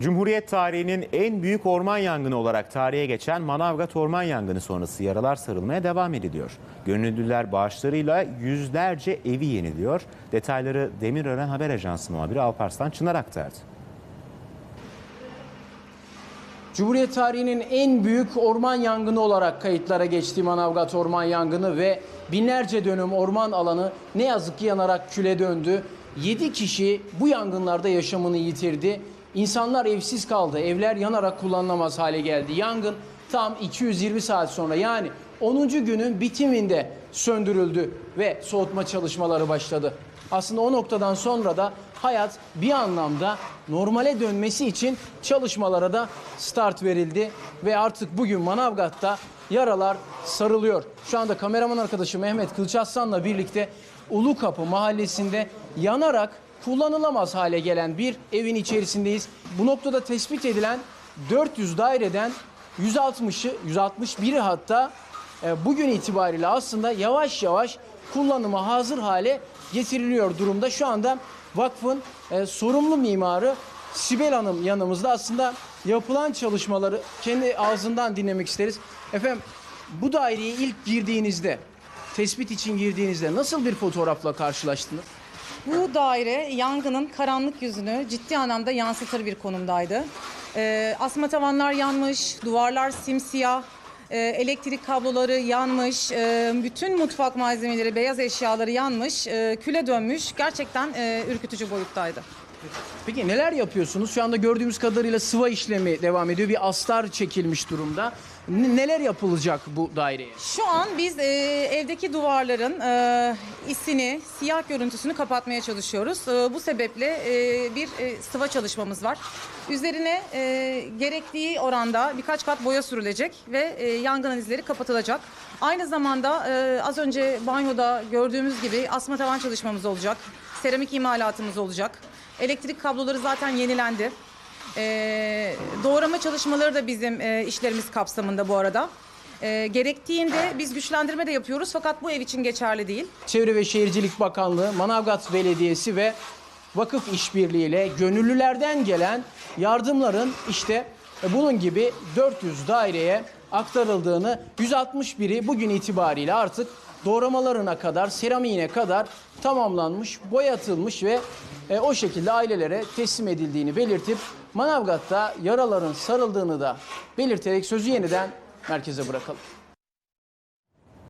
Cumhuriyet tarihinin en büyük orman yangını olarak tarihe geçen Manavgat Orman Yangını sonrası yaralar sarılmaya devam ediliyor. Gönüllüler bağışlarıyla yüzlerce evi yeniliyor. Detayları Demirören Haber Ajansı muhabiri Alparslan Çınar aktardı. Cumhuriyet tarihinin en büyük orman yangını olarak kayıtlara geçti Manavgat Orman Yangını ve binlerce dönüm orman alanı ne yazık ki yanarak küle döndü. 7 kişi bu yangınlarda yaşamını yitirdi. İnsanlar evsiz kaldı. Evler yanarak kullanılamaz hale geldi. Yangın tam 220 saat sonra yani 10. günün bitiminde söndürüldü ve soğutma çalışmaları başladı. Aslında o noktadan sonra da hayat bir anlamda normale dönmesi için çalışmalara da start verildi ve artık bugün Manavgat'ta yaralar sarılıyor. Şu anda kameraman arkadaşı Mehmet Kılıçaslan'la birlikte Ulukapı mahallesinde yanarak kullanılamaz hale gelen bir evin içerisindeyiz. Bu noktada tespit edilen 400 daireden 160'ı 161'i hatta e, bugün itibariyle aslında yavaş yavaş kullanıma hazır hale getiriliyor durumda. Şu anda vakfın e, sorumlu mimarı Sibel Hanım yanımızda. Aslında yapılan çalışmaları kendi ağzından dinlemek isteriz. Efendim bu daireye ilk girdiğinizde, tespit için girdiğinizde nasıl bir fotoğrafla karşılaştınız? Bu daire yangının karanlık yüzünü ciddi anlamda yansıtır bir konumdaydı. Ee, asma tavanlar yanmış, duvarlar simsiyah, e, elektrik kabloları yanmış, e, bütün mutfak malzemeleri, beyaz eşyaları yanmış, e, küle dönmüş. Gerçekten ürkütücü boyuttaydı. Peki neler yapıyorsunuz? Şu anda gördüğümüz kadarıyla sıva işlemi devam ediyor. Bir astar çekilmiş durumda. N- neler yapılacak bu daireye? Şu an biz e, evdeki duvarların e, isini, siyah görüntüsünü kapatmaya çalışıyoruz. E, bu sebeple e, bir e, sıva çalışmamız var. Üzerine e, gerektiği oranda birkaç kat boya sürülecek ve e, yangın izleri kapatılacak. Aynı zamanda e, az önce banyoda gördüğümüz gibi asma tavan çalışmamız olacak. Seramik imalatımız olacak. Elektrik kabloları zaten yenilendi. E, doğrama çalışmaları da bizim e, işlerimiz kapsamında bu arada. E, gerektiğinde biz güçlendirme de yapıyoruz fakat bu ev için geçerli değil. Çevre ve Şehircilik Bakanlığı, Manavgat Belediyesi ve vakıf işbirliğiyle gönüllülerden gelen yardımların işte bunun gibi 400 daireye aktarıldığını 161'i bugün itibariyle artık doğramalarına kadar, seramiğine kadar tamamlanmış, boyatılmış ve e, o şekilde ailelere teslim edildiğini belirtip Manavgat'ta yaraların sarıldığını da belirterek sözü yeniden merkeze bırakalım.